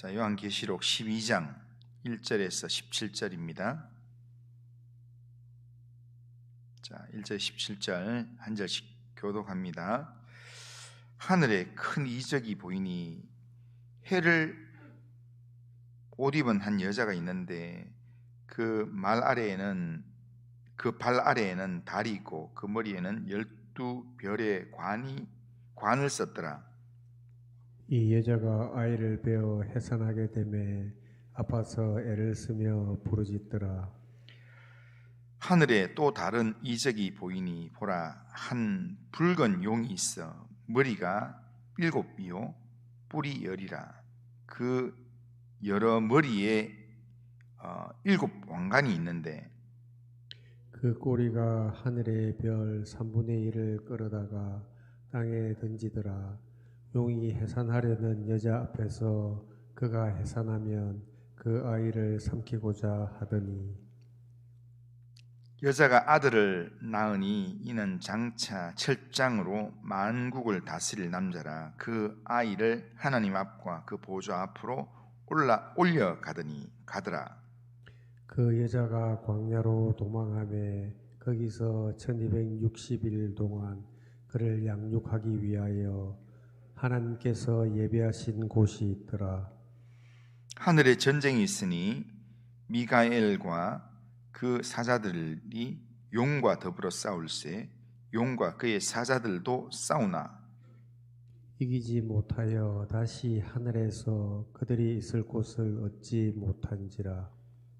자, 요한계시록 12장 1절에서 17절입니다. 자, 1절 17절 한 절씩 교독합니다. 하늘에 큰 이적이 보이니 해를 옷 입은 한 여자가 있는데 그 말 아래에는 그 발 아래에는 달이 있고 그 머리에는 열두 별의 관이 관을 썼더라. 이 여자가 아이를 베어 해산하게 되매 아파서 애를 쓰며 부르짖더라. 하늘에 또 다른 이적이 보이니 보라 한 붉은 용이 있어 머리가 일곱이요 뿔이 열이라 그 여러 머리에 어, 일곱 왕관이 있는데 그 꼬리가 하늘의 별 3분의 1을 끌어다가 땅에 던지더라. 용이 해산하려는 여자 앞에서 그가 해산하면 그 아이를 삼키고자 하더니 여자가 아들을 낳으니 이는 장차 철장으로 만국을 다스릴 남자라 그 아이를 하나님 앞과 그 보좌 앞으로 올라 올려 가더니 가더라. 그 여자가 광야로 도망하며 거기서 1260일 동안 그를 양육하기 위하여 하나님께서 예비하신 곳이 있더라. 하늘에 전쟁이 있으니 미가엘과 그 사자들이 용과 더불어 싸울세 용과 그의 사자들도 싸우나 이기지 못하여 다시 하늘에서 그들이 있을 곳을 얻지 못한지라.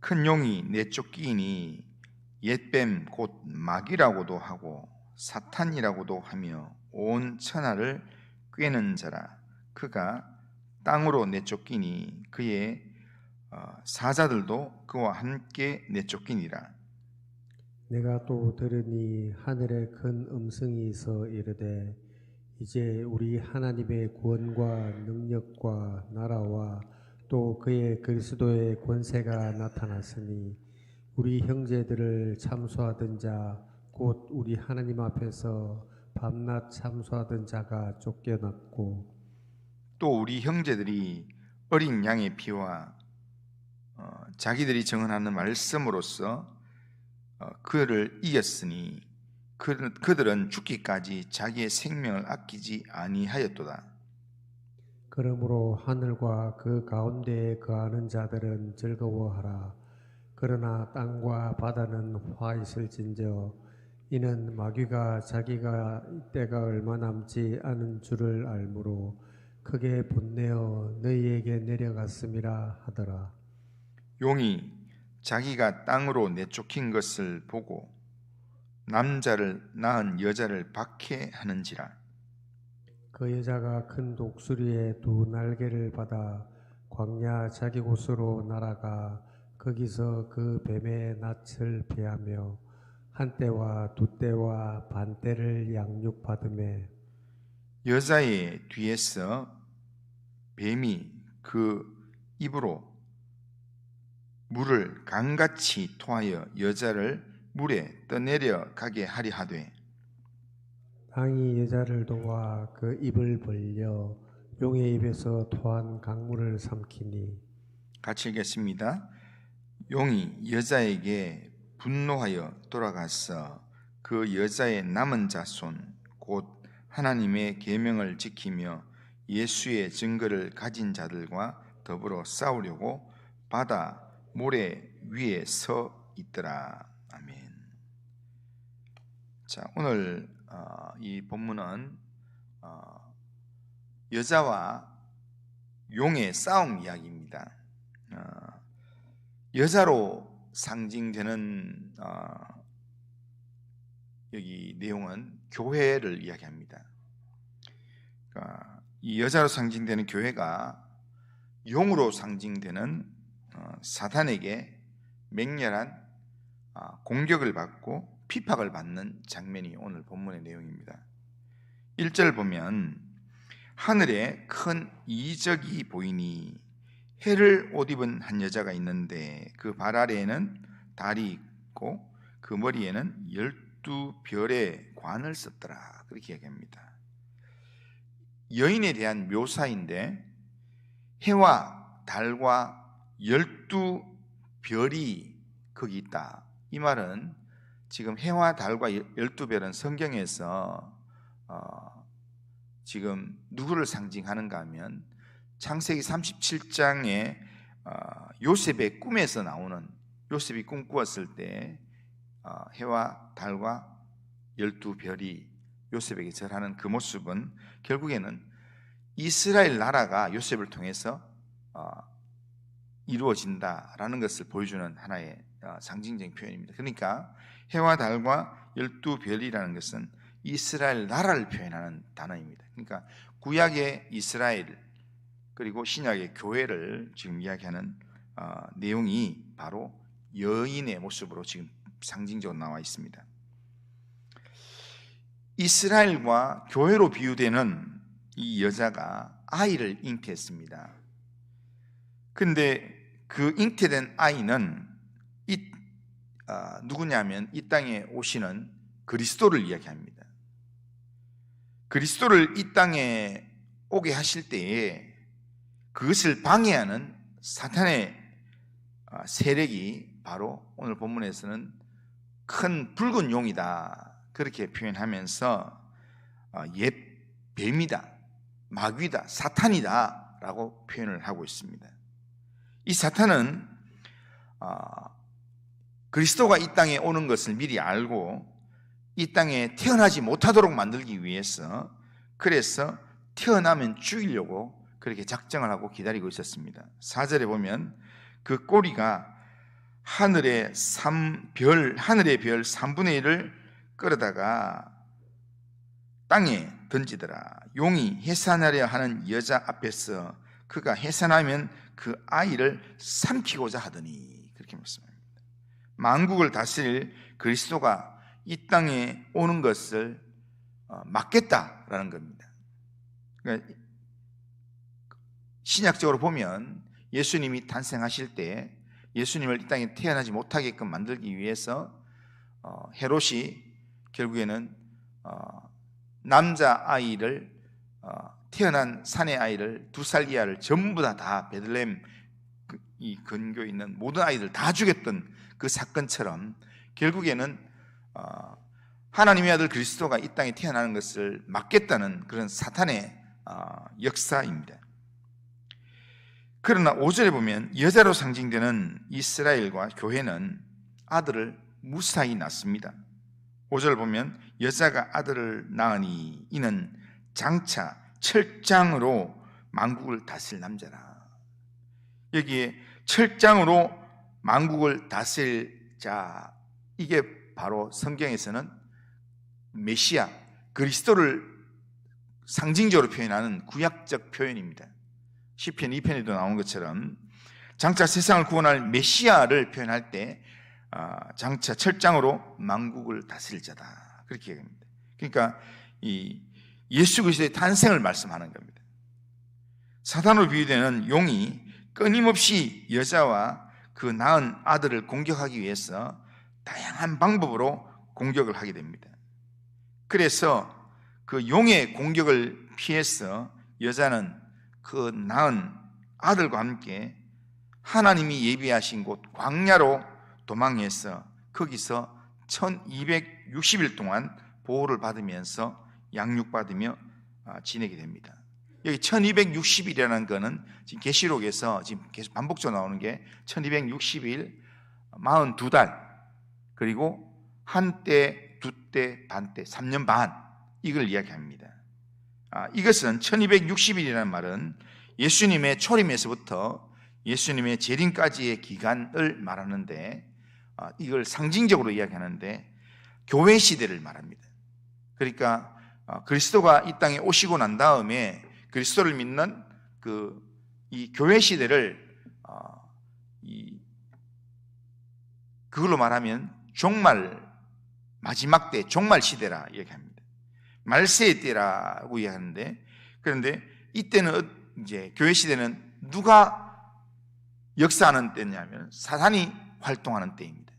큰 용이 내쫓기니 옛뱀 곧 마귀라고도 하고 사탄이라고도 하며 온 천하를 꿰는 자라. 그가 땅으로 내쫓기니 그의 어, 사자들도 그와 함께 내쫓기니라. 내가 또 들으니 하늘에 큰 음성이 있어 이르되 이제 우리 하나님의 구원과 능력과 나라와 또 그의 그리스도의 권세가 나타났으니 우리 형제들을 참소하던 자 곧 우리 하나님 앞에서 밤낮 참소하던 자가 쫓겨났고 또 우리 형제들이 어린 양의 피와 어, 자기들이 정언하는 말씀으로써 어, 그를 이겼으니 그, 그들은 죽기까지 자기의 생명을 아끼지 아니하였도다. 그러므로 하늘과 그 가운데에 거하는 자들은 즐거워하라. 그러나 땅과 바다는 화 있을진저 이는 마귀가 자기가 때가 얼마 남지 않은 줄을 알므로 크게 분내어 너희에게 내려갔음이라 하더라. 용이 자기가 땅으로 내쫓긴 것을 보고 남자를 낳은 여자를 박해하는지라 그 여자가 큰 독수리의 두 날개를 받아 광야 자기 곳으로 날아가 거기서 그 뱀의 낯을 피하며 한 때와 두 때와 반 때를 양육받음에 여자의 뒤에서 뱀이 그 입으로 물을 강같이 토하여 여자를 물에 떠내려 가게 하리 하되 땅이 여자를 도와 그 입을 벌려 용의 입에서 토한 강물을 삼키니 같이 읽겠습니다. 용이 여자에게 분노하여 돌아가서 그 여자의 남은 자손 곧 하나님의 계명을 지키며 예수의 증거를 가진 자들과 더불어 싸우려고 바다 모래 위에 서 있더라. 아멘. 자, 오늘 어, 이 본문은 어, 여자와 용의 싸움 이야기입니다. 어, 여자로 상징되는 어, 여기 내용은 교회를 이야기합니다. 그러니까 이 여자로 상징되는 교회가 용으로 상징되는 어, 사탄에게 맹렬한 아, 공격을 받고 피박을 받는 장면이 오늘 본문의 내용입니다. 1절 보면 하늘에 큰 이적이 보이니 해를 옷 입은 한 여자가 있는데 그 발 아래에는 달이 있고 그 머리에는 열두 별의 관을 썼더라 그렇게 얘기합니다. 여인에 대한 묘사인데 해와 달과 열두 별이 거기 있다. 이 말은 지금 해와 달과 열두 별은 성경에서 어, 지금 누구를 상징하는가 하면 창세기 37장에 어, 요셉의 꿈에서 나오는 요셉이 꿈꾸었을 때 어, 해와 달과 열두 별이 요셉에게 절하는 그 모습은 결국에는 이스라엘 나라가 요셉을 통해서 어, 이루어진다라는 것을 보여주는 하나의 어, 상징적인 표현입니다. 그러니까 해와 달과 열두 별이라는 것은 이스라엘 나라를 표현하는 단어입니다. 그러니까 구약의 이스라엘 그리고 신약의 교회를 지금 이야기하는 어, 내용이 바로 여인의 모습으로 지금 상징적으로 나와 있습니다. 이스라엘과 교회로 비유되는 이 여자가 아이를 잉태했습니다. 근데 그 잉태된 아이는 이 아, 누구냐면 이 땅에 오시는 그리스도를 이야기합니다. 그리스도를 이 땅에 오게 하실 때에 그것을 방해하는 사탄의 아, 세력이 바로 오늘 본문에서는 큰 붉은 용이다 그렇게 표현하면서 아, 옛 뱀이다 마귀다 사탄이다 라고 표현을 하고 있습니다. 이 사탄은 아, 그리스도가 이 땅에 오는 것을 미리 알고 이 땅에 태어나지 못하도록 만들기 위해서 그래서 태어나면 죽이려고 그렇게 작정을 하고 기다리고 있었습니다. 4절에 보면 그 꼬리가 하늘의 3별 하늘의 별 3분의 1을 끌어다가 땅에 던지더라. 용이 해산하려 하는 여자 앞에서 그가 해산하면 그 아이를 삼키고자 하더니 그렇게 말씀합니다. 만국을 다스릴 그리스도가 이 땅에 오는 것을 어, 막겠다라는 겁니다. 그러니까 신약적으로 보면 예수님이 탄생하실 때 예수님을 이 땅에 태어나지 못하게끔 만들기 위해서 어, 헤롯이 결국에는 어, 남자 아이를 태어난 사내 아이를 두 살 이하를 전부 다 다 베들렘 그, 이 근교에 있는 모든 아이들 다 죽였던 그 사건처럼 결국에는 어, 하나님의 아들 그리스도가 이 땅에 태어나는 것을 막겠다는 그런 사탄의 어, 역사입니다. 그러나 5절에 보면 여자로 상징되는 이스라엘과 교회는 아들을 무사히 낳습니다. 5절 보면 여자가 아들을 낳으니 이는 장차 철장으로 만국을 다스릴 남자라. 여기에 철장으로 만국을 다스릴 자 이게 바로 성경에서는 메시아 그리스도를 상징적으로 표현하는 구약적 표현입니다. 시편 2편에도 나온 것처럼 장차 세상을 구원할 메시아를 표현할 때 아, 장차 철장으로 만국을 다스릴 자다 그렇게 얘기합니다. 그러니까 이 예수 그리스도의 탄생을 말씀하는 겁니다. 사단으로 비유되는 용이 끊임없이 여자와 그 낳은 아들을 공격하기 위해서 다양한 방법으로 공격을 하게 됩니다. 그래서 그 용의 공격을 피해서 여자는 그 낳은 아들과 함께 하나님이 예비하신 곳 광야로 도망해서 거기서 1260일 동안 보호를 받으면서 양육받으며 아, 지내게 됩니다. 여기 1260일이라는 거는 지금 계시록에서 지금 계속 반복적으로 나오는 게 1260일 42달 그리고 한 때, 두 때, 반 때, 3년 반 이걸 이야기합니다. 아, 이것은 1260일이라는 말은 예수님의 초림에서부터 예수님의 재림까지의 기간을 말하는데 아, 이걸 상징적으로 이야기하는데 교회 시대를 말합니다. 그러니까 어, 그리스도가 이 땅에 오시고 난 다음에 그리스도를 믿는 그 이 교회 시대를 어, 이 그걸로 말하면 종말 마지막 때 종말 시대라 얘기합니다. 말세의 때라고 이야기하는데 그런데 이때는 이제 교회 시대는 누가 역사하는 때냐면 사단이 활동하는 때입니다.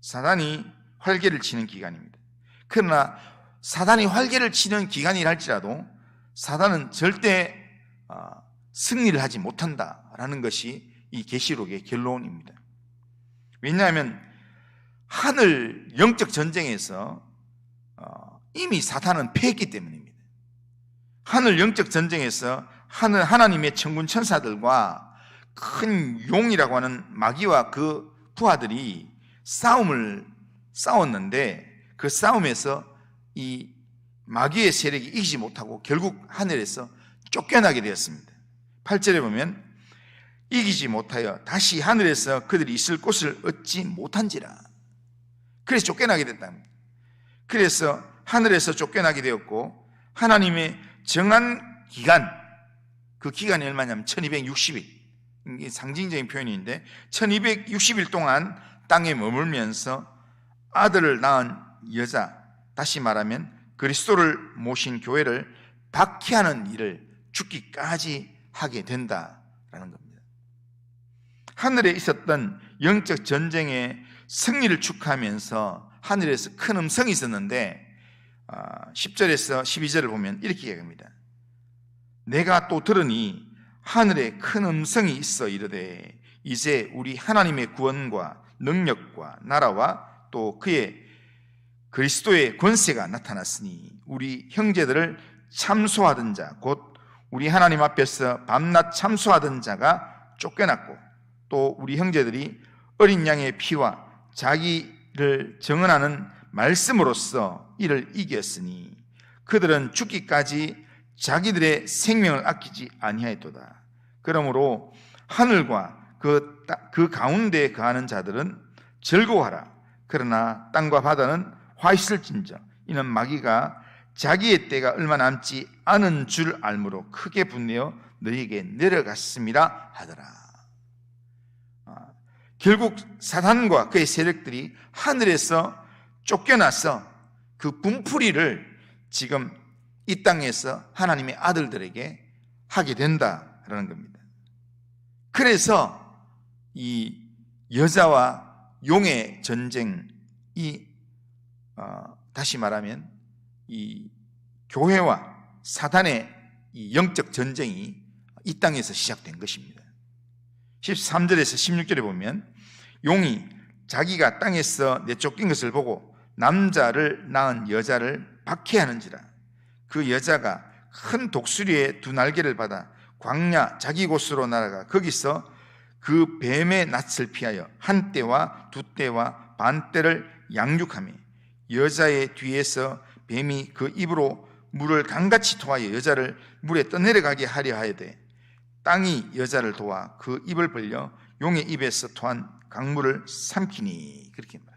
사단이 활개를 치는 기간입니다. 그러나 사단이 활개를 치는 기간이라 할지라도 사단은 절대 어, 승리를 하지 못한다라는 것이 이 계시록의 결론입니다. 왜냐하면 하늘 영적 전쟁에서 어, 이미 사탄은 패했기 때문입니다. 하늘 영적 전쟁에서 하늘 하나님의 천군 천사들과 큰 용이라고 하는 마귀와 그 부하들이 싸움을 싸웠는데 그 싸움에서 이 마귀의 세력이 이기지 못하고 결국 하늘에서 쫓겨나게 되었습니다. 8절에 보면 이기지 못하여 다시 하늘에서 그들이 있을 곳을 얻지 못한지라. 그래서 쫓겨나게 됐답니다. 그래서 하늘에서 쫓겨나게 되었고 하나님의 정한 기간 그 기간이 얼마냐면 1260일 이게 상징적인 표현인데 1260일 동안 땅에 머물면서 아들을 낳은 여자 다시 말하면 그리스도를 모신 교회를 박해하는 일을 죽기까지 하게 된다라는 겁니다. 하늘에 있었던 영적 전쟁의 승리를 축하하면서 하늘에서 큰 음성이 있었는데 10절에서 12절을 보면 이렇게 얘기합니다. 내가 또 들으니 하늘에 큰 음성이 있어 이르되 이제 우리 하나님의 구원과 능력과 나라와 또 그의 그리스도의 권세가 나타났으니 우리 형제들을 참소하던 자 곧 우리 하나님 앞에서 밤낮 참소하던 자가 쫓겨났고 또 우리 형제들이 어린 양의 피와 자기를 정언하는 말씀으로써 이를 이겼으니 그들은 죽기까지 자기들의 생명을 아끼지 아니하였도다. 그러므로 하늘과 그, 그 가운데 거하는 자들은 즐거워하라. 그러나 땅과 바다는 화 있을진저 이는 마귀가 자기의 때가 얼마 남지 않은 줄 알므로 크게 분내어 너희에게 내려갔습니다 하더라. 아, 결국 사단과 그의 세력들이 하늘에서 쫓겨나서 그 분풀이를 지금 이 땅에서 하나님의 아들들에게 하게 된다라는 겁니다. 그래서 이 여자와 용의 전쟁이 어, 다시 말하면 이 교회와 사단의 이 영적 전쟁이 이 땅에서 시작된 것입니다. 13절에서 16절에 보면 용이 자기가 땅에서 내쫓긴 것을 보고 남자를 낳은 여자를 박해하는지라 그 여자가 큰 독수리의 두 날개를 받아 광야 자기 곳으로 날아가 거기서 그 뱀의 낯을 피하여 한 때와 두 때와 반 때를 양육하며 여자의 뒤에서 뱀이 그 입으로 물을 강같이 토하여 여자를 물에 떠내려가게 하려 하여되 땅이 여자를 도와 그 입을 벌려 용의 입에서 토한 강물을 삼키니 그렇게 말합니다.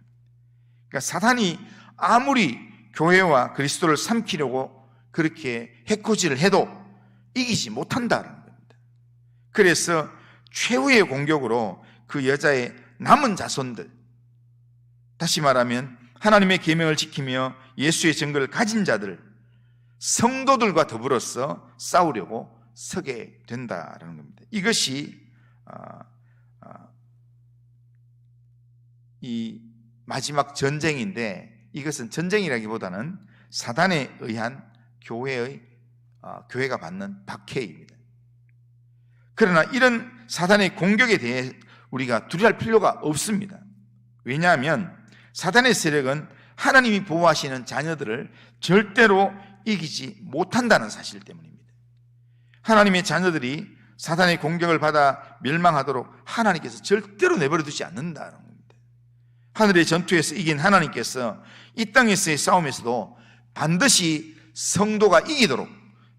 그러니까 사탄이 아무리 교회와 그리스도를 삼키려고 그렇게 해코지를 해도 이기지 못한다는 겁니다. 그래서 최후의 공격으로 그 여자의 남은 자손들 다시 말하면 하나님의 계명을 지키며 예수의 증거를 가진 자들 성도들과 더불어서 싸우려고 서게 된다라는 겁니다. 이것이 아, 아, 이 마지막 전쟁인데 이것은 전쟁이라기보다는 사단에 의한 교회의 어, 교회가 받는 박해입니다. 그러나 이런 사단의 공격에 대해 우리가 두려할 필요가 없습니다. 왜냐하면 사단의 세력은 하나님이 보호하시는 자녀들을 절대로 이기지 못한다는 사실 때문입니다. 하나님의 자녀들이 사단의 공격을 받아 멸망하도록 하나님께서 절대로 내버려 두지 않는다는. 하늘의 전투에서 이긴 하나님께서 이 땅에서의 싸움에서도 반드시 성도가 이기도록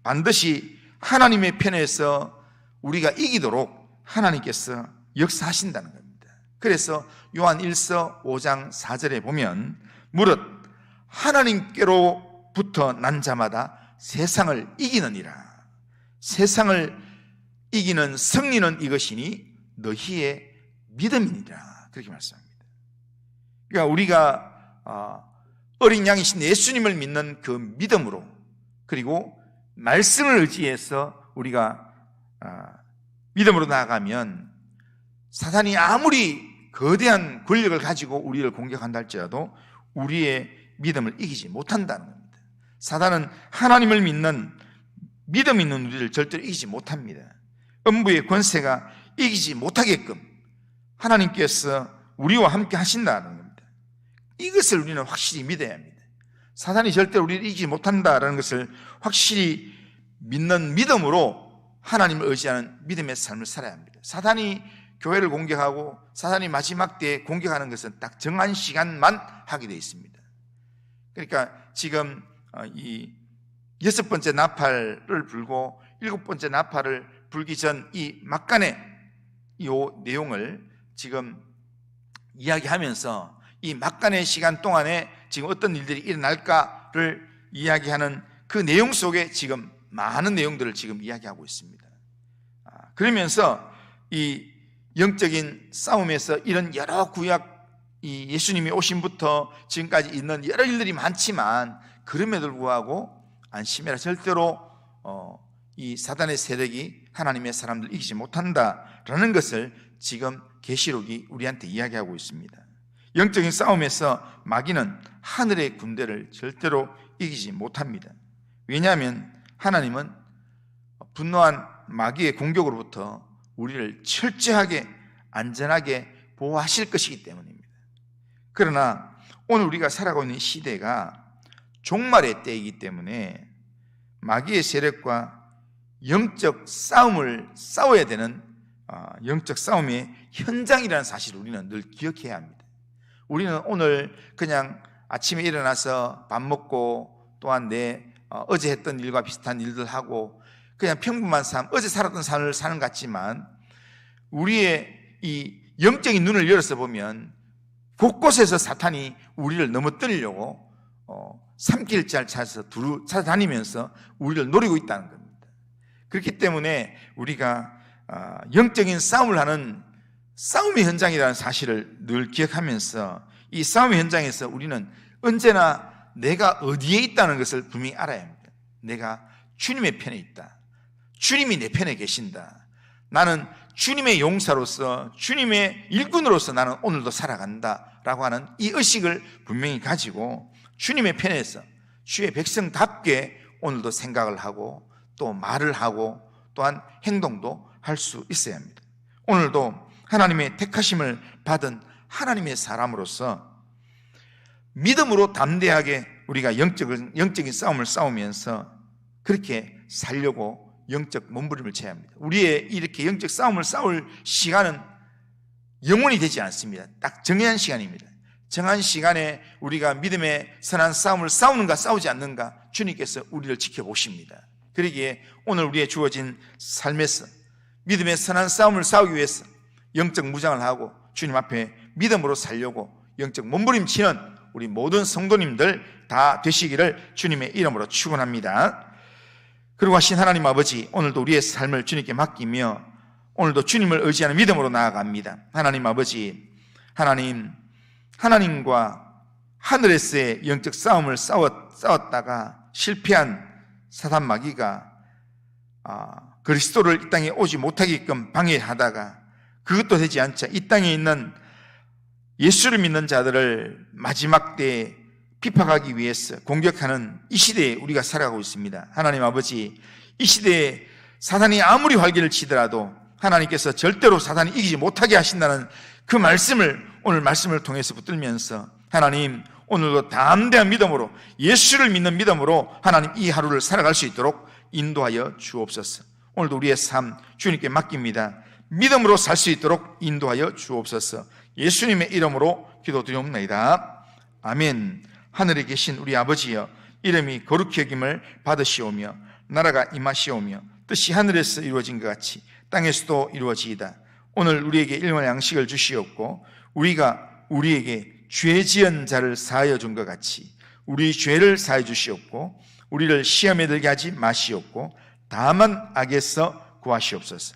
반드시 하나님의 편에서 우리가 이기도록 하나님께서 역사하신다는 겁니다. 그래서 요한 1서 5장 4절에 보면 무릇 하나님께로부터 난 자마다 세상을 이기느니라. 세상을 이기는 승리는 이것이니 너희의 믿음이니라. 그렇게 말씀합니다. 그러니까 우리가 어, 어린 양이신 예수님을 믿는 그 믿음으로 그리고 말씀을 의지해서 우리가 아, 믿음으로 나아가면 사단이 아무리 거대한 권력을 가지고 우리를 공격한다 할지라도 우리의 믿음을 이기지 못한다는 겁니다. 사단은 하나님을 믿는 믿음 있는 우리를 절대로 이기지 못합니다. 음부의 권세가 이기지 못하게끔 하나님께서 우리와 함께 하신다는. 이것을 우리는 확실히 믿어야 합니다. 사단이 절대로 우리를 이기지 못한다라는 것을 확실히 믿는 믿음으로 하나님을 의지하는 믿음의 삶을 살아야 합니다. 사단이 교회를 공격하고 사단이 마지막 때에 공격하는 것은 딱 정한 시간만 하게 되어 있습니다. 그러니까 지금 어, 이 여섯 번째 나팔을 불고 일곱 번째 나팔을 불기 전 이 막간의 이 내용을 지금 이야기하면서 이 막간의 시간 동안에 지금 어떤 일들이 일어날까를 이야기하는 그 내용 속에 지금 많은 내용들을 지금 이야기하고 있습니다. 아, 그러면서 이 영적인 싸움에서 이런 여러 구약 이 예수님이 오신부터 지금까지 있는 여러 일들이 많지만 그럼에도 불구하고 안심해라 절대로 어, 이 사단의 세력이 하나님의 사람들 이기지 못한다라는 것을 지금 계시록이 우리한테 이야기하고 있습니다. 영적인 싸움에서 마귀는 하늘의 군대를 절대로 이기지 못합니다. 왜냐하면 하나님은 분노한 마귀의 공격으로부터 우리를 철저하게 안전하게 보호하실 것이기 때문입니다. 그러나 오늘 우리가 살아가고 있는 시대가 종말의 때이기 때문에 마귀의 세력과 영적 싸움을 싸워야 되는 어, 영적 싸움의 현장이라는 사실을 우리는 늘 기억해야 합니다. 우리는 오늘 그냥 아침에 일어나서 밥 먹고 또한 내 어, 어제 했던 일과 비슷한 일들 하고 그냥 평범한 삶, 어제 살았던 삶을 사는 것 같지만 우리의 이 영적인 눈을 열어서 보면 곳곳에서 사탄이 우리를 넘어뜨리려고 어, 삼킬잘 찾아서 두루 찾아다니면서 우리를 노리고 있다는 겁니다. 그렇기 때문에 우리가 어, 영적인 싸움을 하는 싸움의 현장이라는 사실을 늘 기억하면서 이 싸움의 현장에서 우리는 언제나 내가 어디에 있다는 것을 분명히 알아야 합니다. 내가 주님의 편에 있다. 주님이 내 편에 계신다. 나는 주님의 용사로서 주님의 일꾼으로서 나는 오늘도 살아간다. 라고 하는 이 의식을 분명히 가지고 주님의 편에서 주의 백성답게 오늘도 생각을 하고 또 말을 하고 또한 행동도 할 수 있어야 합니다. 오늘도 하나님의 택하심을 받은 하나님의 사람으로서 믿음으로 담대하게 우리가 영적인, 영적인 싸움을 싸우면서 그렇게 살려고 영적 몸부림을 쳐야 합니다. 우리의 이렇게 영적 싸움을 싸울 시간은 영원히 되지 않습니다. 딱 정해한 시간입니다. 정한 시간에 우리가 믿음의 선한 싸움을 싸우는가 싸우지 않는가 주님께서 우리를 지켜보십니다. 그러기에 오늘 우리의 주어진 삶에서 믿음의 선한 싸움을 싸우기 위해서 영적 무장을 하고 주님 앞에 믿음으로 살려고 영적 몸부림치는 우리 모든 성도님들 다 되시기를 주님의 이름으로 축원합니다. 그리고 하신 하나님 아버지 오늘도 우리의 삶을 주님께 맡기며 오늘도 주님을 의지하는 믿음으로 나아갑니다. 하나님 아버지 하나님 하나님과 하늘에서의 영적 싸움을 싸웠, 싸웠다가 실패한 사단 마귀가 아, 그리스도를 이 땅에 오지 못하게끔 방해하다가 그것도 되지 않자 이 땅에 있는 예수를 믿는 자들을 마지막 때에 비판하기 위해서 공격하는 이 시대에 우리가 살아가고 있습니다. 하나님 아버지, 이 시대에 사단이 아무리 활기를 치더라도 하나님께서 절대로 사단이 이기지 못하게 하신다는 그 말씀을 오늘 말씀을 통해서 붙들면서 하나님 오늘도 담대한 믿음으로 예수를 믿는 믿음으로 하나님 이 하루를 살아갈 수 있도록 인도하여 주옵소서. 오늘도 우리의 삶 주님께 맡깁니다. 믿음으로 살 수 있도록 인도하여 주옵소서. 예수님의 이름으로 기도드리옵나이다. 아멘. 하늘에 계신 우리 아버지여 이름이 거룩히 여김을 받으시오며 나라가 임하시오며 뜻이 하늘에서 이루어진 것 같이 땅에서도 이루어지이다. 오늘 우리에게 일만 양식을 주시옵고 우리가 우리에게 죄 지은 자를 사하여 준 것 같이 우리 죄를 사해 주시옵고 우리를 시험에 들게 하지 마시옵고 다만 악에서 구하시옵소서.